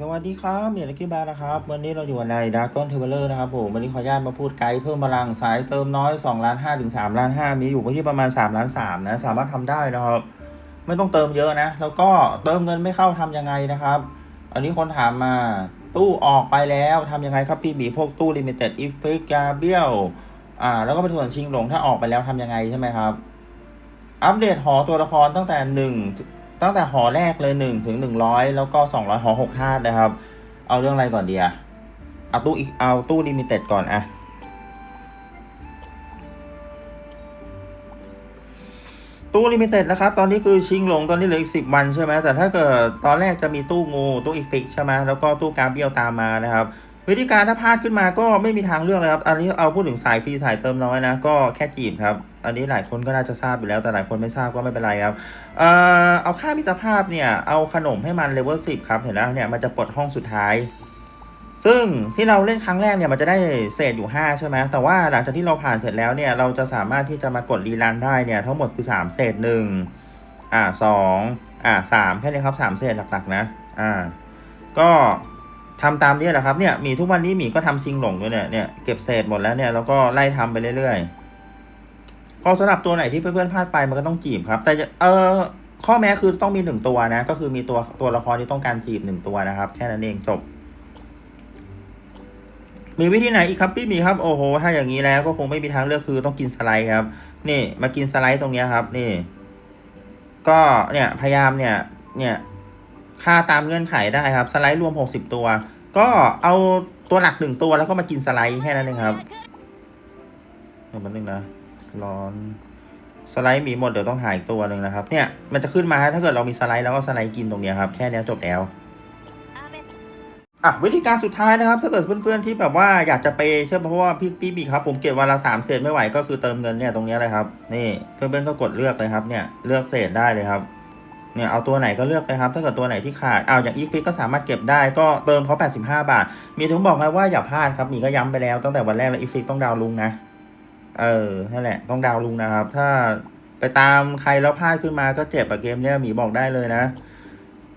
สวัสดีครับเมียลักกี้บาร์นะครับ วันนี้เราอยู่ในดาร์กอนเทเวลเลอร์นะครับผมวันนี้ขออนุญาตมาพูดไกด์เพิ่มพลังสายเติมน้อย2ล้าน5ถึง3ล้าน5มีอยู่ที่ประมาณ3ล้าน3นะสามารถทำได้นะครับ ไม่ต้องเติมเยอะนะ แล้วก็เติมเงินไม่เข้าทำยังไงนะครับ อันนี้คนถามมาตู้ออกไปแล้วทำยังไงครับพี่บีพวกตู้ลิมิเต็ดอีฟิกยาเบี้ยวอ่าแล้วก็เป็นส่วนชิงหลงถ้าออกไปแล้วทำยังไงใช่ไหมครับ อัปเดตหอตัวละครตั้งแต่หนึ่ง ตั้งแต่หอแรกเลยหนึ่งถึงหนึ่งร้อยแล้วก็สองร้อยหอหกธาตุนะครับ เอาเรื่องอะไรก่อนดีอะเอาตู้อีกเอาตู้ลิมิเต็ดก่อนอะตู้ลิมิเต็ดนะครับ ตอนนี้คือชิงหลงตอนนี้เหลืออีกสิบวันใช่ไหมแต่ถ้าเกิดตอนแรกจะมีตู้งู ตู้อีฟิกใช่ไหมแล้วก็ตู้กาเบียวตามมานะครับ วิธีการถ้าพลาดขึ้นมาก็ไม่มีทางเลือกเลยครับ อันนี้เอาพูดถึงสายฟรีสายเติมน้อยนะ ก็แค่จีบครับ อันนี้หลายคนก็น่าจะทราบอยู่แล้ว แต่หลายคนไม่ทราบก็ไม่เป็นไรครับ เอ่อ เอาค่ามิตรภาพเนี่ย เอาขนมให้มันเลเวลสิบครับ เห็นแล้วเนี่ยมันจะปลดห้องสุดท้าย ซึ่งที่เราเล่นครั้งแรกเนี่ยมันจะได้เศษอยู่ 5 ใช่ไหมแต่ว่าหลังจากที่เราผ่านเสร็จแล้วเนี่ยเราจะสามารถที่จะมากดรีรันได้เนี่ยทั้งหมดคือ 3 เศษหนึ่งอ่าสองอ่าสามแค่นี้ครับสามเศษหลักๆนะ อ่า ก็ ทำตามนี้แหละครับเนี่ยหมีทุกวันนี้หมีก็ทำชิงหลงด้วยเนี่ยเนี่ยเก็บเศษหมดแล้วเนี่ยแล้วก็ไล่ทำไปเรื่อยๆก็สำหรับตัวไหนที่เพื่อนๆพลาดไปมันก็ต้องจีบครับ แต่เออข้อแม้คือต้องมีหนึ่งตัวนะ ก็คือมีตัวตัวละครที่ต้องการจีบหนึ่งตัวนะครับ แค่นั้นเองจบ มีวิธีไหนอีกครับพี่หมีครับโอ้โห ถ้าอย่างนี้แล้วก็คงไม่มีทางเลือกคือต้องกินสไลด์ครับ นี่มากินสไลด์ตรงเนี้ยครับ นี่ ก็เนี่ยพยายามเนี่ย เนี่ย ค่าตามเงื่อนไขได้ครับ สไลด์รวม 60 ตัว ก็เอาตัวหลักหนึ่งตัวแล้วก็มากินสไลด์แค่นั้นเองครับเดี๋ยวแป๊บนึงนะ ร้อน สไลด์มีหมดเดี๋ยวต้องหาอีกตัวหนึ่งนะครับ เนี่ย มันจะขึ้นมาถ้าเกิดเรามีสไลด์แล้วก็สไลด์กินตรงนี้ครับ แค่นี้จบแล้วอะวิธีการสุดท้ายนะครับ ถ้าเกิดเพื่อนๆที่แบบว่าอยากจะไปเชื่อเพราะว่าพี่พี่บีครับผมเก็บวันละสามเศษไม่ไหวก็คือเติมเงินเนี่ยตรงนี้เลยครับนี่เพื่อนๆก็กดเลือกเลยครับเนี่ยเลือกเศษได้เลยครับ เนี่ยเอาตัวไหนก็เลือกไปครับ ถ้าเกิดตัวไหนที่ขาดเอาอย่างอีฟิกก็สามารถเก็บได้ก็เติมเขา85 บาท มีถึงบอกไงว่าอย่าพลาดครับมีก็ย้ำไปแล้วตั้งแต่วันแรกเลยอีฟิกต้องดาวลุงนะ เออนั่นแหละต้องดาวลุงนะครับ ถ้าไปตามใครแล้วพลาดขึ้นมาก็เจ็บอะเกมเนี้ยหมีบอกได้เลยนะ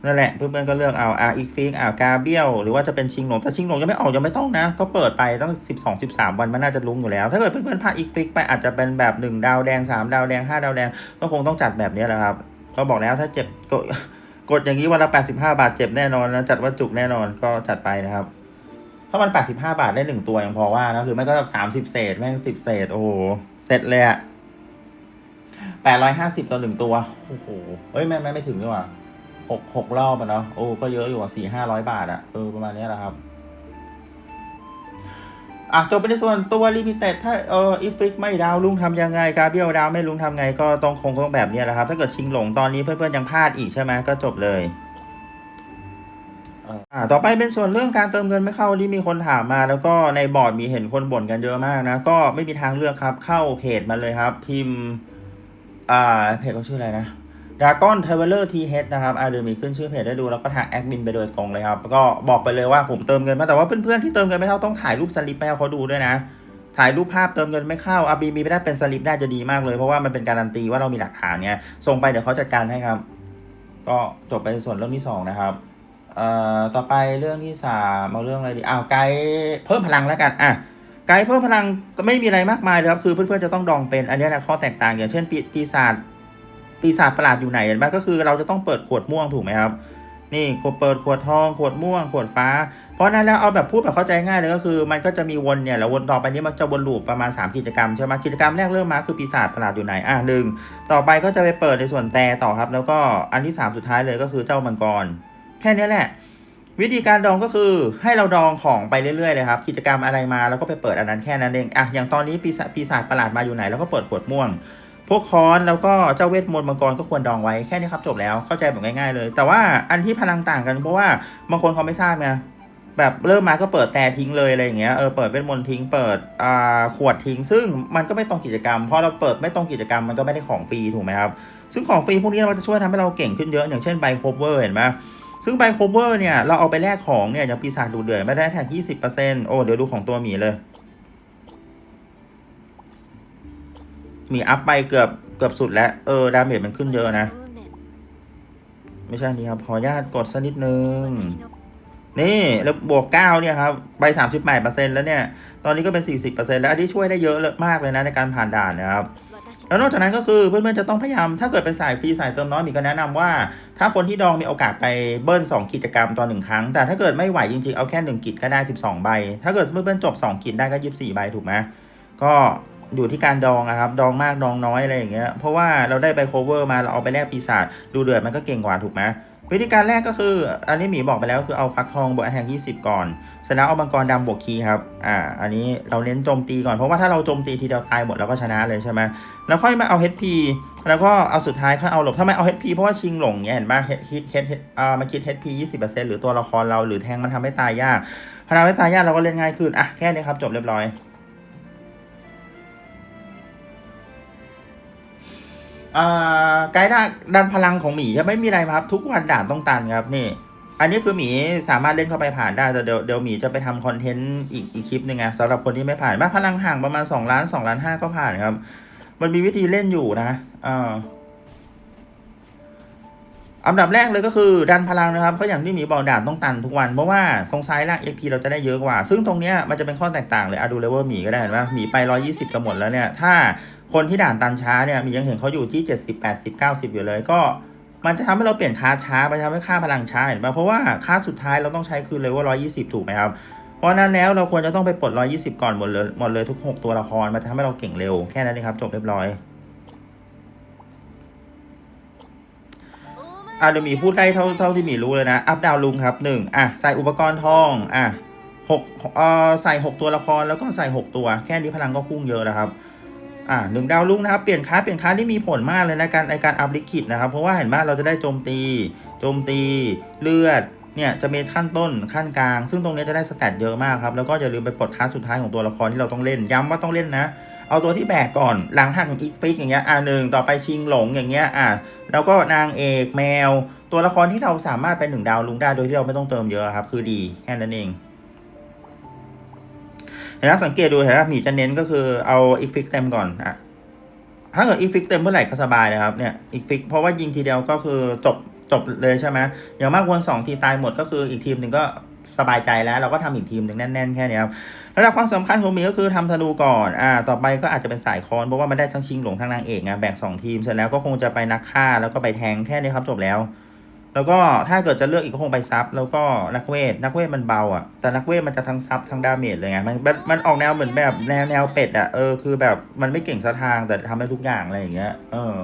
นั่นแหละเพื่อนๆก็เลือกเอาอะอีฟิกอะกาเบียวหรือว่าจะเป็นชิงหลงถ้าชิงหลงยังไม่ออกยังไม่ต้องนะ ก็เปิดไปตั้ง 12 13 วันมันน่าจะลุ้งอยู่แล้ว ถ้าเกิดเพื่อนๆพลาดอีฟิกไปอาจจะเป็นแบบ 1 ดาวแดง 3 ดาวแดง 5 ดาวแดง ก็คงต้องจัดแบบนี้แหละครับ ก็บอกแล้วถ้าเจ็บกดกดอย่างนี้วันละ 85 บาทเจ็บแน่นอนนะจัดว่าจุกแน่นอนก็จัดไปนะครับ ถ้ามัน 85 บาทได้หนึ่งตัวยังพอว่านะหรือไม่ก็แบบ30 เศษ แม่ง 10 เศษ โอ้โหเสร็จเลยอะ850ต่อหนึ่งตัว โอ้โหเฮ้ย ไม่ไม่ไม่ถึงดีกว่าหกหกรอบอะเนาะโอ้ก็เยอะอยู่อะสี่ห้าร้อยบาทอะเออประมาณนี้แหละครับ อะจบไปในส่วนตัวลิมิเต็ดถ้าเอออีฟิกไม่ดาวลุงทำยังไงกาเบียวดาวไม่ลุงทำไงก็ต้องคงต้องแบบนี้แหละครับ ถ้าเกิดชิงหลงตอนนี้เพื่อนๆยังพลาดอีกใช่ไหมก็จบเลยอ่าต่อไปเป็นส่วนเรื่องการเติมเงินไม่เข้าที่มีคนถามมา แล้วก็ในบอร์ดมีเห็นคนบ่นกันเยอะมากนะ ก็ไม่มีทางเลือกครับเข้าเพจมาเลยครับ พิมพ์ อ่าเพจเขาชื่ออะไรนะ Dragon Traveler TH นะครับอาเดี๋ยวมีขึ้นชื่อเพจได้ดูแล้วก็ทางแอดมินไปโดยตรงเลยครับก็บอกไปเลยว่าผมเติมเงินมาแต่ว่าเพื่อนๆที่เติมเงินไม่เข้าต้องถ่ายรูปสลิปไปให้เขาดูด้วยนะ ถ่ายรูปภาพเติมเงินไม่เข้าอาบีมีไม่ได้เป็นสลิปได้จะดีมากเลยเพราะว่ามันเป็นการันตีว่าเรามีหลักฐานไงส่งไปเดี๋ยวเขาจัดการให้ครับ ก็จบไปส่วนเรื่องที่สองนะครับเอ่อต่อไปเรื่องที่สามเอาเรื่องอะไรดีอ้าวไกด์เพิ่มพลังแล้วกันอะไกด์เพิ่มพลังไม่มีอะไรมากมายเลยครับคือเพื่อนๆจะต้องดองเป็นอันนี้แหละข้อแตกต่างอย่างเช่นปีปีศาจ ปีศาจประหลาดอยู่ไหนเห็นไหมก็คือเราจะต้องเปิดขวดม่วงถูกไหมครับ นี่กดเปิดขวดทองขวดม่วงขวดฟ้า เพราะนั้นแล้วเอาแบบพูดแบบเข้าใจง่ายเลยก็คือ มันก็จะมีวนเนี่ยแล้ววนต่อไปนี้มันจะวนลูปประมาณ 3 กิจกรรมใช่ไหมกิจกรรมแรกเริ่มมาคือปีศาจประหลาดอยู่ไหนอะหนึ่งต่อไปก็จะไปเปิดในส่วนแต่ต่อครับ แล้วก็อันที่สามสุดท้ายเลยก็คือเจ้ามังกร แค่นี้แหละวิธีการดองก็คือให้เราดองของไปเรื่อยๆเลยครับ กิจกรรมอะไรมาแล้วก็ไปเปิดอันนั้นแค่นั้นเองอะอย่างตอนนี้ปีศาจปีศาจประหลาดมาอยู่ไหน แล้วก็เปิดขวดม่วง พวกค้อนแล้วก็เจ้าเวทมนต์มังกรก็ควรดองไว้แค่นี้ครับจบแล้วเข้าใจแบบง่ายๆเลย แต่ว่าอันที่พลังต่างกันเพราะว่าบางคนเขาไม่ทราบไงแบบเริ่มมาก็เปิดแต่ทิ้งเลยอะไรอย่างเงี้ยเออเปิดเวทมนต์ทิ้งเปิดอ่าขวดทิ้ง ซึ่งมันก็ไม่ตรงกิจกรรมพอเราเปิดไม่ตรงกิจกรรมมันก็ไม่ได้ของฟรีถูกไหมครับซึ่งของฟรีพวกนี้มันจะช่วยทำให้เราเก่งขึ้นเยอะอย่างเช่นใบโคเวอร์เห็นไหมซึ่งใบโคเวอร์เนี่ยเราเอาไปแลกของเนี่ยอย่างปีศาจดูเดือดไม่ได้แท็กยี่สิบเปอร์เซ็นต์โอ้เดี๋ยวดูของตัวหมีเลย หมีอัพไปเกือบเกือบสุดแล้วเออดาเมจมันขึ้นเยอะนะ ไม่ใช่นนี้ครับ ขออนุญาตกดสักนิดนึง นี่แล้วบวกเก้าเนี่ยครับ ไปสามสิบแปดเปอร์เซ็นแล้วเนี่ย ตอนนี้ก็เป็นสี่สิบเปอร์เซ็นแล้วอันนี้ช่วยได้เยอะมากเลยนะในการผ่านด่านนะครับแล้วนอกจากนั้นก็คือเพื่อนๆจะต้องพยายามถ้าเกิดเป็นสายฟรีสายเติมน้อยมีก็แนะนำว่า ถ้าคนที่ดองมีโอกาสไปเบิ้ล2กิจกรรมต่อหนึ่งครั้ง แต่ถ้าเกิดไม่ไหวจริงๆ เอาแค่ 1 กิจก็ได้ 12 ใบ ถ้าเกิดเพื่อนๆจบ 2 กิจได้ก็ 24 ใบถูกไหมก็ อยู่ที่การดองนะครับ ดองมากดองน้อยอะไรอย่างเงี้ย เพราะว่าเราได้ไป cover มาเราเอาไปแลกปีศาจดูเดือดมันก็เก่งกว่าถูกไหมวิธีการแรกก็คือ อันนี้หมีบอกไปแล้วคือเอาฟักทองบวกแทง20 ก่อนเสร็จแล้วเอามังกรดำบวกคีครับ อ่า อันนี้เราเน้นโจมตีก่อน เพราะว่าถ้าเราโจมตีทีเดียวตายหมดเราก็ชนะเลยใช่ไหมแล้วค่อยมาเอา HP แล้วก็เอาสุดท้ายค่อยเอาหลบถ้าไม่เอา HP เพราะว่าชิงหลงเนี่ยเห็นป่ะฮิตฮิตฮิตอ่ามันคิด HP 20%หรือตัวละครเราหรือแทงมันทำให้ตายยากพอทำให้ตายยากเราก็เล่นง่ายขึ้น อะ แค่นี้ครับจบเรียบร้อย ไกด์ดันพลังของหมีจะไม่มีอะไรครับ ทุกวันด่านต้องตันครับนี่ อันนี้คือหมีสามารถเล่นเข้าไปผ่านได้แต่เดี๋ยวเดี๋ยวหมีจะไปทำคอนเทนต์อีกอีกคลิปหนึ่งไงสำหรับคนที่ไม่ผ่านบ้าพลังห่างประมาณ2ล้าน2ล้าน5ก็ผ่านครับ มันมีวิธีเล่นอยู่นะอ่าอันดับแรกเลยก็คือดันพลังนะครับเพราะอย่างที่หมีบอกด่านต้องตันทุกวันเพราะว่าตรงซ้ายล่าง XP เราจะได้เยอะกว่า ซึ่งตรงเนี้ยมันจะเป็นข้อแตกต่างเลยอะดูเลเวลหมีก็ได้เห็นไหมหมีไป 120 กันหมดแล้วเนี่ยถ้า คนที่ด่านตันช้าเนี่ยมียังเห็นเขาอยู่ที่70 80 90อยู่เลยก็มันจะทำให้เราเปลี่ยนคาช้าไปทำให้ค่าพลังช้าเห็นป่ะเพราะว่าค่าสุดท้ายเราต้องใช้คือเลเวล120ถูกไหมครับ เพราะนั้นแล้วเราควรจะต้องไปปลด120ก่อนหมดเลยหมดเลยทุก6ตัวละครมันจะทำให้เราเก่งเร็วแค่นั้นเองครับ จบเรียบร้อยอะเดี๋ยวมีพูดได้เท่าเท่าที่มีรู้เลยนะ อัพดาวลุงครับหนึ่งอะใส่อุปกรณ์ทองอะหกเอ่อใส่หกตัวละครแล้วก็ใส่หกตัว แค่นี้พลังก็พุ่งเยอะแล้วครับ อ่าหนึ่งดาวลุงนะครับ เปลี่ยนค้าเปลี่ยนค้าที่มีผลมากเลยนะการในการอัพลิคิดนะครับ เพราะว่าเห็นว่าเราจะได้โจมตี โจมตีเลือดเนี่ยจะมีขั้นต้นขั้นกลาง ซึ่งตรงนี้จะได้สแตทเยอะมากครับ แล้วก็อย่าลืมไปปลดค้าสุดท้ายของตัวละครที่เราต้องเล่น ย้ำว่าต้องเล่นนะ เอาตัวที่แบกก่อน หลังหักอีกฟิกอย่างเงี้ยอ่าหนึ่งต่อไปชิงหลงอย่างเงี้ยอ่าแล้วก็นางเอกแมว ตัวละครที่เราสามารถเป็นหนึ่งดาวลุงได้โดยที่เราไม่ต้องเติมเยอะครับ คือดีแค่นั้นเอง เห็นไหมสังเกตดูเห็นไหมหมีจะเน้นก็คือเอาอีกฟิกเต็มก่อนอะถ้าเกิดอีกฟิกเต็มเมื่อไหร่ก็สบายเลยครับเนี่ยอีกฟิกเพราะว่ายิงทีเดียวก็คือจบจบเลยใช่ไหมอย่างมากวนสองทีตายหมดก็คืออีกทีมหนึ่งก็สบายใจแล้วเราก็ทำอีกทีมหนึ่งแน่นๆแค่นี้ครับระดับความสำคัญของหมีก็คือทำธนูก่อนอ่าต่อไปก็อาจจะเป็นสายคอนเพราะว่ามันได้ทั้งชิงหลงทั้งนางเอกไงแบ่งสองทีมเสร็จแล้วก็คงจะไปนักฆ่าแล้วก็ไปแทงแค่นี้ครับจบแล้ว แล้วก็ถ้าเกิดจะเลือกอีกก็คงไปซับแล้วก็นักเวทนักเวทมันเบาอะแต่นักเวทมันจะทั้งซับทั้งดาเมจเลยไงมันมันมันออกแนวเหมือนแบบแนวแนวเป็ดอะเออคือแบบมันไม่เก่งสะทางแต่ทำได้ทุกอย่างอะไรอย่างเงี้ยเออ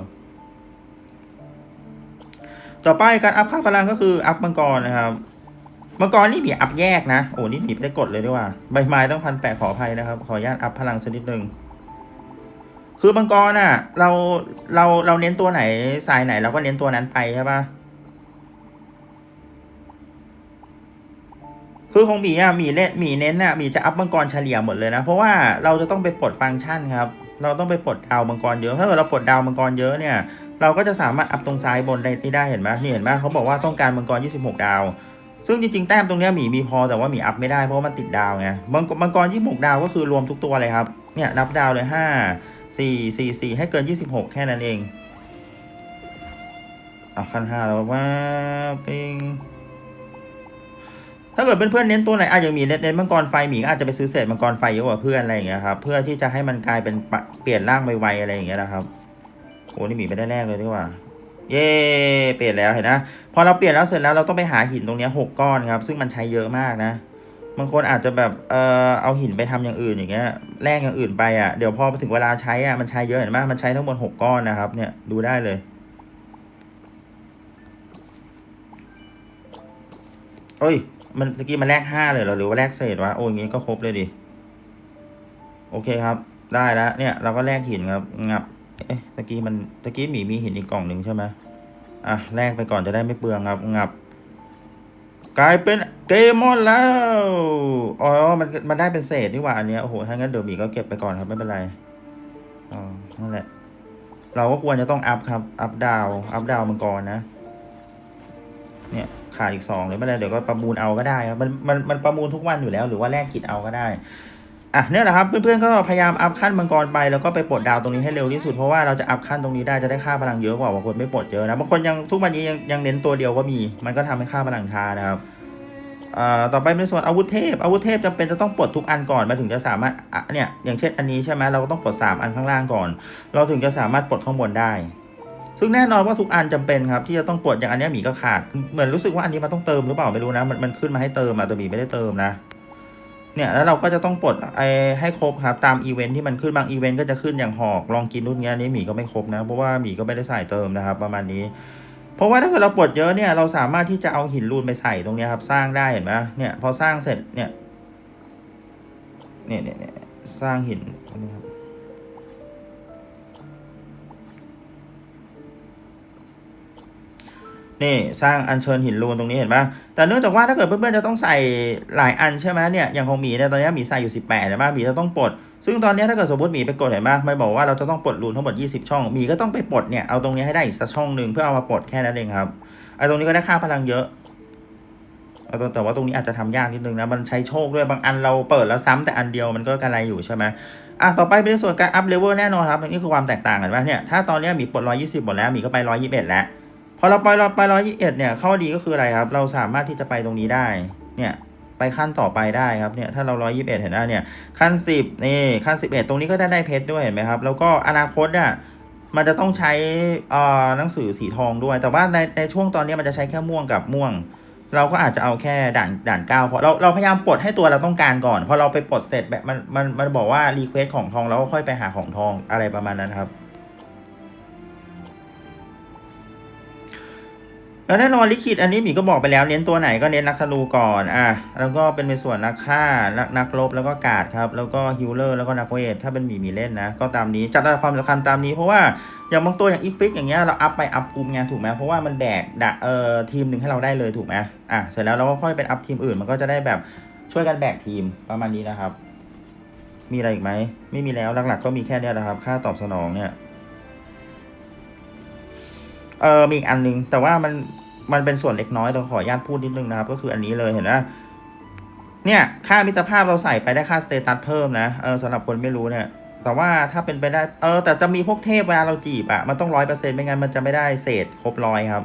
ต่อไปการอัพค่าพลังก็คืออัพมังกรนะครับมังกรนี่มีอัพแยกนะโอ้นี่มีไมได้กดเลยด้วยว่าใบไม้ต้องพันแปะขออภัยนะครับ ขออนุญาตอัพพลังสักนิดหนึ่งคือมังกรอะ เราเราเราเน้นตัวไหนสายไหนเราก็เน้นตัวนั้นไปใช่ปะ คือของหมีอะหมีเล่นหมีเน้นอะหมีจะอัพมังกรเฉลี่ยหมดเลยนะ เพราะว่าเราจะต้องไปปลดฟังก์ชันครับ เราต้องไปปลดดาวมังกรเยอะถ้าเกิดเราปลดดาวมังกรเยอะเนี่ย เราก็จะสามารถอัพตรงซ้ายบนได้ได้เห็นไหมนี่เห็นไหมเขาบอกว่าต้องการมังกร 26 ดาว ซึ่งจริงๆแต้มตรงเนี้ยหมีมีพอแต่ว่าหมีอัพไม่ได้เพราะมันติดดาวไงมังมังกร 26 ดาวก็คือรวมทุกตัวเลยครับเนี่ยนับดาวเลย 5 4 4 4 ให้เกิน 26 แค่นั้นเองเอาขั้นห้าแล้วว่าปิง ถ้าเกิดเพื่อนๆเน้นตัวไหนอาจจะมีเน้นเน้นมังกรไฟหมีก็อาจจะไปซื้อเศษมังกรไฟเยอะกว่าเพื่อนอะไรอย่างเงี้ยครับเพื่อที่จะให้มันกลายเป็นปเปลี่ยนร่างไวๆอะไรอย่างเงี้ยนะครับโอ้นี่หมีไปได้แรกเลยดีกว่า เย่เปลี่ยนแล้วเห็นนะพอเราเปลี่ยนแล้วเสร็จแล้วเราต้องไปหาหินตรงเนี้ยหกก้อนครับ ซึ่งมันใช้เยอะมากนะบางคนอาจจะแบบเออเอาหินไปทำอย่างอื่นอย่างเงี้ยแลกอย่างอื่นไปอะเดี๋ยวพอถึงเวลาใช้อะมันใช้เยอะเห็นไหมมันใช้ทั้งหมดหกก้อนนะครับ เนี่ยดูได้เลยเอ้ย มันตะกี้มันแลกห้าเลยเหรอหรือว่าแลกเศษวะโอ้ยงงี้ก็ครบเลยดิ โอเคครับ ได้แล้วเนี่ย เราก็แลกหินครับ งับ เอ๊ะตะกี้มันตะกี้หมีมีหินอีกกล่องหนึ่งใช่ไหมอะแลกไปก่อนจะได้ไม่เปลืองครับ งับ กลายเป็นเกมอนแล้ว อ๋อ มันมันได้เป็นเศษนี่หว่าอันเนี้ยโอ้โหถ้างั้นเดี๋ยวหมีก็เก็บไปก่อนครับไม่เป็นไรอ๋อนั่นแหละ เราก็ควรจะต้องอัพครับ อัพดาวอัพดาวมังกรนะ เนี่ย ขาดอีกสองเลยไม่เป็นไรเดี๋ยวก็ประมูลเอาก็ได้ครับมันมันมันประมูลทุกวันอยู่แล้วหรือว่าแลกกิจเอาก็ได้อะเนี่ยแหละครับเพื่อนๆก็พยายามอัพขั้นมังกรไปแล้วก็ไปปลดดาวตรงนี้ให้เร็วที่สุดเพราะว่าเราจะอัพขั้นตรงนี้ได้จะได้ค่าพลังเยอะกว่าบางคนไม่ปลดเยอะนะบางคนยังทุกวันนี้ยังยังเน้นตัวเดียวก็มี มันก็ทำให้ค่าพลังช้านะครับอ่าต่อไปเป็นส่วนอาวุธเทพอาวุธเทพจำเป็นจะต้องปลดทุกอันก่อนมาถึงจะสามารถอะเนี่ยอย่างเช่นอันนี้ใช่ไหมเราก็ต้องปลดสามอันข้างล่างก่อน เราถึงจะสามารถปลดข้างบนได้ ซึ่งแน่นอนว่าทุกอันจำเป็นครับที่จะต้องปลดอย่างอันนี้หมีก็ขาด เหมือนรู้สึกว่าอันนี้มันต้องเติมหรือเปล่าไม่รู้นะมันมันขึ้นมาให้เติมอะแต่หมีไม่ได้เติมนะเนี่ยแล้วเราก็จะต้องปลดไอให้ครบครับตามอีเวนท์ที่มันขึ้นบางอีเวนต์ก็จะขึ้นอย่างหอกลองกินรุ่นเนี้ยอันนี้หมีก็ไม่ครบนะเพราะว่าหมีก็ไม่ได้ใส่เติมนะครับ ประมาณนี้ เพราะว่าถ้าเกิดเราปลดเยอะเนี่ยเราสามารถที่จะเอาหินรูนไปใส่ตรงนี้ครับ สร้างได้เห็นไหมเนี่ยพอสร้างเสร็จเนี่ยเนี่ยเนี่ยสร้างหินอันนี้ครับ นี่สร้างอัญเชิญหินรูนตรงนี้เห็นปะแต่เนื่องจากว่าถ้าเกิดเพื่อนๆจะต้องใส่หลายอันใช่ไหมเนี่ยอย่างของหมีเนี่ยตอนนี้หมีใส่อยู่ 18เห็นปะหมีจะต้องปลด ซึ่งตอนนี้ถ้าเกิดสมมติหมีไปกดเห็นปะไม่บอกว่าเราจะต้องปลดรูนทั้งหมด 20 ช่องหมีก็ต้องไปปลดเนี่ยเอาตรงนี้ให้ได้อีกสักช่องหนึ่งเพื่อเอามาปลดแค่นั้นเองครับไอ้ตรงนี้ก็ได้ค่าพลังเยอะแต่ว่าตรงนี้อาจจะทำยากนิดนึงนะมันใช้โชคด้วยบางอันเราเปิดแล้วซ้ำแต่อันเดียวมันก็กระไรอยู่ใช่ไหมอะต่อไปเป็นส่วนการอัพเลเวลแน่นอนครับนี่คือความแตกต่างกันว่าเนี่ยถ้าตอนนี้มีปลด120หมดแล้วมีก็ไป 121 แล้ว อเราไปเราไปร้อยยี่เอ็ดเนี่ยข้อดีก็คืออะไรครับ เราสามารถที่จะไปตรงนี้ได้ เนี่ยไปขั้นต่อไปได้ครับเนี่ยถ้าเราร้อยยี่สิบเอ็ดเห็นไหมเนี่ยขั้นสิบนี่ขั้นสิบเอ็ดตรงนี้ก็ได้ได้เพชรด้วยเห็นไหมครับ แล้วก็อนาคตเนี่ยมันจะต้องใช้อ่อหนังสือสีทองด้วย แต่ว่าในในช่วงตอนนี้มันจะใช้แค่ม่วงกับม่วง เราก็อาจจะเอาแค่ด่านด่านเก้าเพราะเราเราพยายามปลดให้ตัวเราต้องการก่อนพอเราไปปลดเสร็จแบบมันมันมันบอกว่ารีเควสของทองเราก็ค่อยไปหาของทองอะไรประมาณนั้นครับ แล้วแน่นอนลิขิตอันนี้หมีก็บอกไปแล้วเน้นตัวไหนก็เน้นนักธนูก่อนอะแล้วก็เป็นในส่วนนักฆ่านักนักรบแล้วก็กาดครับแล้วก็ฮิลเลอร์แล้วก็นักเวทถ้าเป็นหมีมีเล่นนะ ก็ตามนี้จัดระดับความสำคัญตามนี้เพราะว่าอย่างบางตัวอย่างอีฟิกอย่างเงี้ยเราอัพไปอัพภูมิไงถูกไหมเพราะว่ามันแบกดะเอ่อทีมหนึ่งให้เราได้เลยถูกไหมอะเสร็จแล้วเราก็ค่อยเป็นอัพทีมอื่นมันก็จะได้แบบช่วยกันแบกทีมประมาณนี้นะครับ มีอะไรอีกไหมไม่มีแล้วหลักๆ ก็มีแค่นี้นะครับ ค่าตอบสนองเนี่ย เออมีอีกอันนึง แต่ว่ามันมันเป็นส่วนเล็กน้อยแต่ขออนุญาตพูดนิดนึงนะครับ ก็คืออันนี้เลยเห็นไหมเนี่ย ค่ามิตรภาพเราใส่ไปได้ค่าสเตตัสเพิ่มนะเออสำหรับคนไม่รู้เนี่ยแต่ว่าถ้าเป็นไปได้เออแต่จะมีพวกเทพเวลาเราจีบอะมันต้องร้อยเปอร์เซ็นต์ไม่งั้นมันจะไม่ได้เศษครบร้อยครับ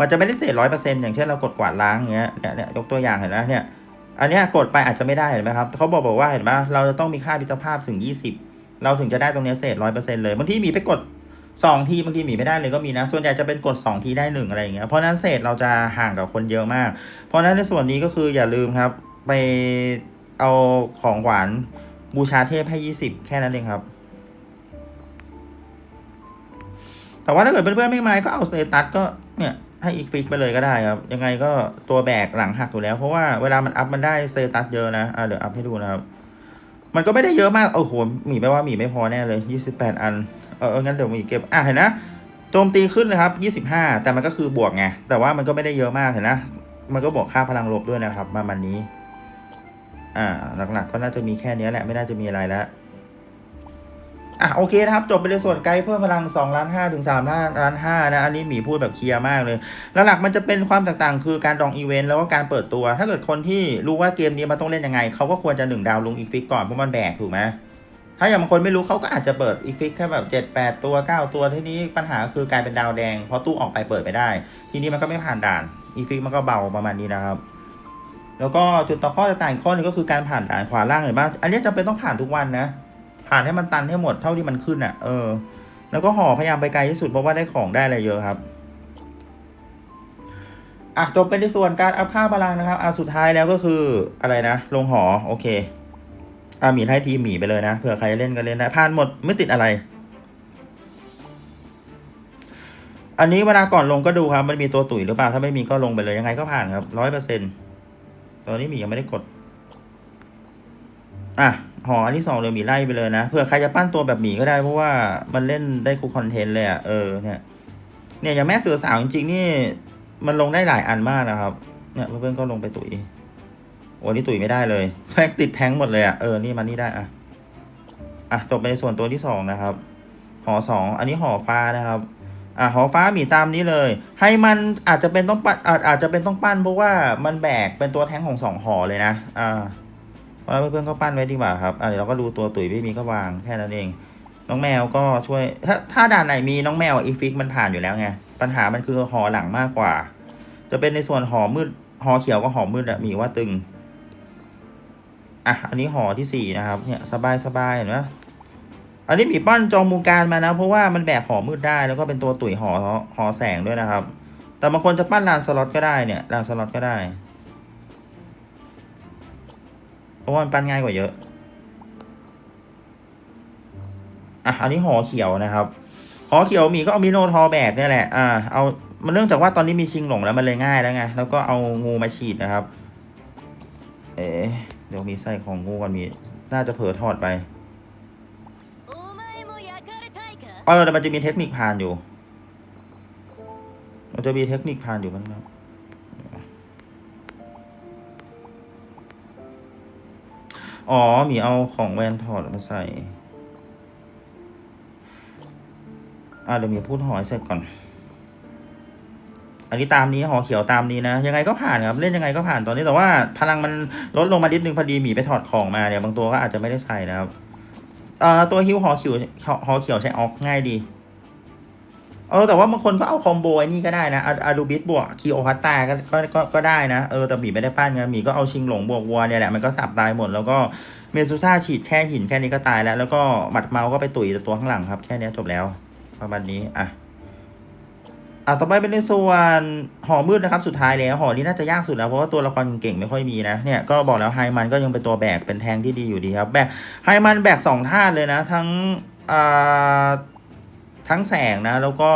มันจะไม่ได้เศษร้อยเปอร์เซ็นต์อย่างเช่นเรากดกวาดล้างอย่างเงี้ยเนี่ยเนี่ยยกตัวอย่างเห็นไหมเนี่ย อันเนี้ยกดไปอาจจะไม่ได้เห็นไหมครับเขาบอกบอกว่าเห็นไหมเราจะต้องมีค่ามิตรภาพถึง20เราถึงจะได้ตรงเนี้ยเศษร้อยเปอร์เซ็นต์เลยบางทีมีไปกด สองทีบางทีหมีไม่ได้เลยก็มีนะ ส่วนใหญ่จะเป็นกด 2 ทีได้หนึ่งอะไรอย่างเงี้ยเพราะนั้นเศษเราจะห่างกับคนเยอะมาก เพราะนั้นในส่วนนี้ก็คืออย่าลืมครับ ไปเอาของหวานบูชาเทพให้ 20 แค่นั้นเองครับ แต่ว่าถ้าเกิดเพื่อนๆไม่มาก็เอาสเตตัสก็เนี่ยให้อีกฟิกไปเลยก็ได้ครับ ยังไงก็ตัวแบกหลังหักอยู่แล้ว เพราะว่าเวลามันอัพมันได้สเตตัสเยอะนะอะเดี๋ยวอัพให้ดูนะครับ มันก็ไม่ได้เยอะมากโอ้โหหมีแปลว่าหมีไม่พอแน่เลย 28 อัน เอองั้นเดี๋ยวมีเก็บอะเห็นนะโจมตีขึ้นเลยครับ 25 แต่มันก็คือบวกไง แต่ว่ามันก็ไม่ได้เยอะมากเห็นนะ มันก็บวกค่าพลังลบด้วยนะครับประมาณนี้ อ่า หลักๆก็น่าจะมีแค่นี้แหละ ไม่น่าจะมีอะไรแล้ว อะโอเคนะครับ จบไปในส่วนไกด์เพิ่มพลัง2ล้าน5ถึง3ล้านล้าน5นะ อันนี้หมีพูดแบบเคลียร์มากเลย แล้วหลักมันจะเป็นความต่างๆ คือการดองอีเวนต์แล้วก็การเปิดตัว ถ้าเกิดคนที่รู้ว่าเกมนี้มันต้องเล่นยังไง เขาก็ควรจะหนึ่งดาวลงอีฟิกก่อนเพราะมันแบกถูกไหม ถ้าอย่างบางคนไม่รู้เขาก็อาจจะเปิดอีฟิกแค่แบบเจ็ดแปดตัวเก้าตัวทีนี้ปัญหาคือกลายเป็นดาวแดง เพราะตู้ออกไปเปิดไปได้ ทีนี้มันก็ไม่ผ่านด่านอีฟิกมันก็เบาประมาณนี้นะครับ แล้วก็จุดต่อข้อตกต่างข้อนึงก็คือการผ่านด่านขวาล่างเห็นปะอันนี้จำเป็นต้องผ่านทุกวันนะ ผ่านให้มันตันให้หมดเท่าที่มันขึ้นอะเออแล้วก็ห่อพยายามไปไกลที่สุดเพราะว่าได้ของได้อะไรเยอะครับอะจบไปในส่วนการอัพค่าพลังนะครับอะสุดท้ายแล้วก็คืออะไรนะลงหอโอเค อะหมีให้ทีมหมีไปเลยนะเผื่อใครเล่นก็เล่นได้ผ่านหมดไม่ติดอะไร อันนี้เวลาก่อนลงก็ดูครับ มันมีตัวตุ๋ยหรือเปล่า ถ้าไม่มีก็ลงไปเลยยังไงก็ผ่านครับร้อยเปอร์เซ็นต์ตอนนี้หมียังไม่ได้กด อะหออันที่สองเลยหมีไล่ไปเลยนะเผื่อใครจะปั้นตัวแบบหมีก็ได้เพราะว่ามันเล่นได้คูคอนเทนต์เลยอะเออเนี่ยเนี่ยอย่างแม่เสือสาวจริงๆนี่ มันลงได้หลายอันมากนะครับ เนี่ยเพื่อนๆก็ลงไปตุ๋ย โอ้นี่ตุ๋ยไม่ได้เลยแม่งติดแท้งหมดเลยอะเออนี่มานี่ได้อะอะจบไปส่วนตัวที่สองนะครับหอสองอันนี้หอฟ้านะครับอะหอฟ้ามีตามนี้เลย ให้มันอาจจะเป็นต้องปั้นอาจอาจจะเป็นต้องปั้นเพราะว่ามันแบกเป็นตัวแท้งของสองหอเลยนะอ่าเพราะฉะนั้นเพื่อนๆก็ปั้นไว้ดีกว่าครับอะเดี๋ยวเราก็ดูตัวตุ๋ยไม่มีก็วางแค่นั้นเอง น้องแมวก็ช่วย ถ้าถ้าด่านไหนมีน้องแมวอีฟิกมันผ่านอยู่แล้วไงปัญหามันคือหอหลังมากกว่า จะเป็นในส่วนหอมืดหอเขียวกับหอมืดอะมีว่าตึง อะ อันนี้หอที่สี่นะครับ เนี่ยสบายสบายเห็นไหมอันนี้มีปั้นจองมูการมานะเพราะว่ามันแบกหอมืดได้แล้วก็เป็นตัวตุ๋ยหอหอแสงด้วยนะครับ แต่บางคนจะปั้นลานสล็อตก็ได้เนี่ยลานสล็อตก็ได้เพราะว่ามันปั้นง่ายกว่าเยอะอะอันนี้หอเขียวนะครับหอเขียวมีก็เอามิโนทอแบกเนี่ยแหละอ่าเอามันเนื่องจากว่าตอนนี้มีชิงหลงแล้วมันเลยง่ายแล้วไงแล้วก็เอางูมาฉีดนะครับ เอ๋ เดี๋ยวมีไส้ของงูก่อนมี น่าจะเผลอทอดไป เออแต่มันจะมีเทคนิคผ่านอยู่ มันจะมีเทคนิคผ่านอยู่มั้งครับอ๋อ มีเอาของแวนถอดมาใส่ อ่าเดี๋ยวมีพูดหอยเสร็จก่อน อันนี้ตามนี้หอเขียวตามนี้นะ ยังไงก็ผ่านครับ เล่นยังไงก็ผ่านตอนนี้แต่ว่าพลังมันลดลงมานิดนึงพอดีหมีไปถอดของมาเนี่ยบางตัวก็อาจจะไม่ได้ใส่นะครับเอ่อตัวฮิวหอเขียวหอเขียวใช้ออกง่ายดีเออแต่ว่าบางคนก็เอาคอมโบไอ้นี่ก็ได้นะอาดูบิสบวกคีโอพัตตาก็ก็ก็ก็ได้นะเออแต่หมีไม่ได้ปั้นไงหมีก็เอาชิงหลงบวกวัวเนี่ยแหละมันก็สับตายหมดแล้วก็เมซูซ่าฉีดแช่หินแค่นี้ก็ตายแล้ว แล้วก็บัดเมาส์ก็ไปตุ๋ยตัวข้างหลังครับ แค่นี้จบแล้วประมาณนี้อะ อะต่อไปเป็นในส่วนหอมืดนะครับสุดท้ายแล้วหอนี้น่าจะยากสุดแล้วเพราะว่าตัวละครเก่งไม่ค่อยมีนะเนี่ยก็บอกแล้วไฮมันก็ยังเป็นตัวแบกเป็นแทงที่ดีอยู่ดีครับแบกไฮมันแบกสองธาตุเลยนะ ทั้งอ่าทั้งแสงนะแล้วก็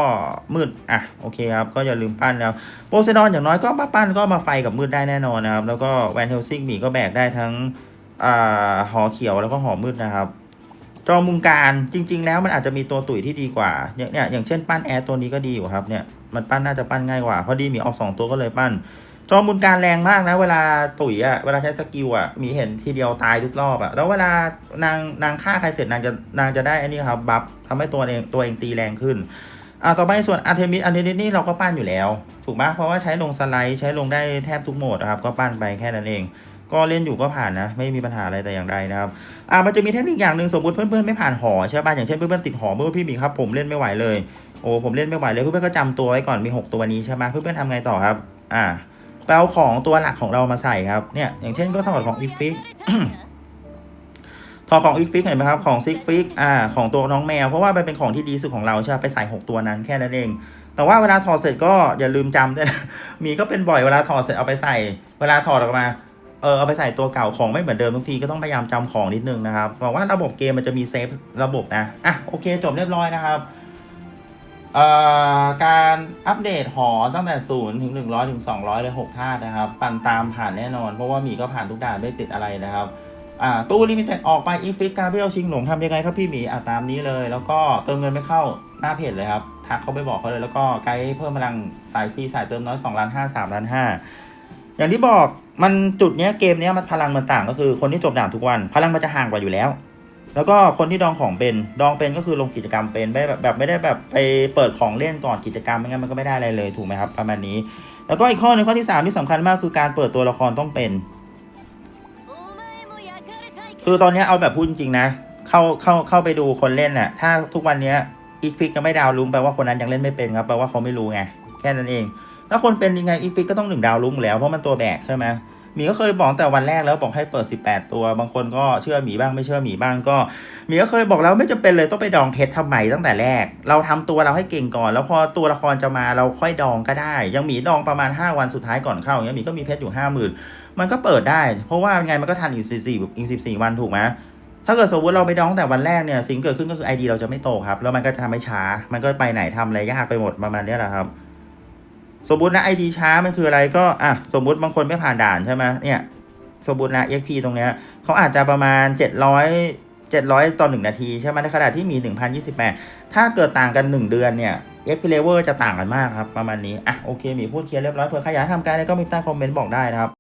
มืดอะโอเคครับก็อย่าลืมปั้นแล้วโปเซดอนอย่างน้อยก็มาปั้นก็มาไฟกับมืดได้แน่นอนนะครับแล้วก็แวนเฮลซิงมีก็แบกได้ทั้งอ่าหอเขียวแล้วก็หอมืดนะครับจอมุมการจริง ๆ แล้วมันอาจจะมีตัวตุ๋ยที่ดีกว่าเนี่ยเนี่ยอย่างเช่นปั้นแอร์ตัวนี้ก็ดีอยู่ครับเนี่ย มันปั้นน่าจะปั้นง่ายกว่า พอดีมีออกสองตัวก็เลยปั้น จอมุมการแรงมากนะ เวลาตุ๋ยอะเวลาใช้สกิลอะมีเห็นทีเดียวตายทุกรอบอะแล้วเวลานางนางฆ่าใครเสร็จนางจะนางจะได้อันนี้ครับบัฟทำให้ตัวเองตัวเองตีแรงขึ้นอ่าต่อไปส่วนอาร์เทมิสอาร์เทมิสนี่เราก็ปั้นอยู่แล้ว ถูกไหมเพราะว่าใช้ลงสไลด์ใช้ลงได้แทบทุกโหมดนะครับ ก็ปั้นไปแค่นั้นเอง ก็เล่นอยู่ก็ผ่านนะ ไม่มีปัญหาอะไรแต่อย่างใดนะครับอ่ามันจะมีเทคนิคอย่างหนึ่งสมมติเพื่อนๆไม่ผ่านหอใช่ป่ะอย่างเช่นเพื่อนๆติดหอเมื่อพี่มีครับผมเล่นไม่ไหวเลย โอ้ผมเล่นไม่ไหวเลยเพื่อนๆก็จำตัวไว้ก่อนมี 6 ตัวนี้ใช่ไหมเพื่อนๆทำไงต่อครับ อ่าไปเอาของตัวหลักของเรามาใส่ครับเนี่ยอย่างเช่นก็ถอดของอีฟิกถอดของอีฟิกเห็นไหมครับของซิกฟิกอ่าของตัวน้องแมว เพราะว่ามันเป็นของที่ดีสุดของเราใช่ไหมไปใส่ 6 ตัวนั้นแค่นั้นเอง แต่ว่าเวลาถอดเสร็จก็อย่าลืมจำด้วยนะมีก็เป็นบ่อยเวลาถอดเสร็จเอาไปใส่ เวลาถอดออกมาเออเอาไปใส่ตัวเก่าของไม่เหมือนเดิมทุกทีก็ต้องพยายามจำของนิดนึงนะครับบอกว่าระบบเกมมันจะมีเซฟระบบนะอะโอเคจบเรียบร้อยนะครับ การอัปเดตหอตั้งแต่ศูนย์ถึงหนึ่งร้อยถึงสองร้อยเลยหกธาตุนะครับ ปั่นตามผ่านแน่นอน เพราะว่าหมีก็ผ่านทุกด่านไม่ติดอะไรนะครับตู้ลิมิเต็ดออกไปอีฟิกกาเบลชิงหลงทำยังไงครับพี่หมีอะตามนี้เลย แล้วก็เติมเงินไม่เข้าหน้าเพจเลยครับ ทักเขาไปบอกเขาเลย แล้วก็ไกด์เพิ่มพลังสายฟรีสายเติมน้อย2ล้าน5 3ล้าน5อย่างที่บอกมันจุดเนี้ยเกมเนี้ยมันพลังมันต่างก็คือคนที่จบด่านทุกวัน พลังมันจะห่างกว่าอยู่แล้ว แล้วก็คนที่ดองของเป็นดองเป็นก็คือลงกิจกรรมเป็นไม่แบบแบบไม่ได้แบบไปเปิดของเล่นก่อนกิจกรรมไม่งั้นมันก็ไม่ได้อะไรเลยถูกไหมครับประมาณนี้ แล้วก็อีกข้อในข้อที่ 3 ที่สำคัญมากคือการเปิดตัวละครต้องเป็น คือตอนนี้เอาแบบพูดจริงๆนะ เข้าเข้าเข้าไปดูคนเล่นน่ะถ้าทุกวันนี้อีกฟิกยังไม่ดาวลุ้งแปลว่าคนนั้นยังเล่นไม่เป็นครับแปลว่าเขาไม่รู้ไงแค่นั้นเอง ถ้าคนเป็นยังไงอีกฟิกก็ต้องหนึ่งดาวลุ้งแล้วเพราะมันตัวแบกใช่ไหม มีก็เคยบอกแต่วันแรกแล้วบอกให้เปิด 18 ตัว บางคนก็เชื่อหมีบ้างไม่เชื่อหมีบ้างก็หมีก็เคยบอกแล้วไม่จำเป็นเลยต้องไปดองเพชรทำไมตั้งแต่แรก เราทำตัวเราให้เก่งก่อน แล้วพอตัวละครจะมาเราค่อยดองก็ได้ ยังหมีดองประมาณ 5 วันสุดท้ายก่อนเข้าอย่างเงี้ยหมีก็มีเพชรอยู่ 5 0,000 มันก็เปิดได้ เพราะว่าไงมันก็ทันอีก14อีก14 วันถูกไหมถ้าเกิดสมมติเราไปดองตั้งแต่วันแรกเนี่ยสิ่งเกิดขึ้นก็คือ ID เราจะไม่โตครับแล้วมันก็จะทำให้ช้า มันก็ไปไหนทำอะไรยากไปหมดประมาณนี้แหละครับ สมมตินะ ID ช้ามันคืออะไรก็อะสมมุติบางคนไม่ผ่านด่านใช่ไหมเนี่ยสมมตินะ EXP ตรงเนี้ยเขาอาจจะประมาณ 700 700 ต่อ 1 นาทีใช่ไหมในขณะที่มี 1028 ถ้าเกิดต่างกัน 1 เดือนเนี่ย EXP level จะต่างกันมากครับ ประมาณนี้ อะ โอเคหมีพูดเคลียร์เรียบร้อยเผื่อใครอยากทำการอะไรก็มีใต้คอมเมนต์บอกได้นะครับ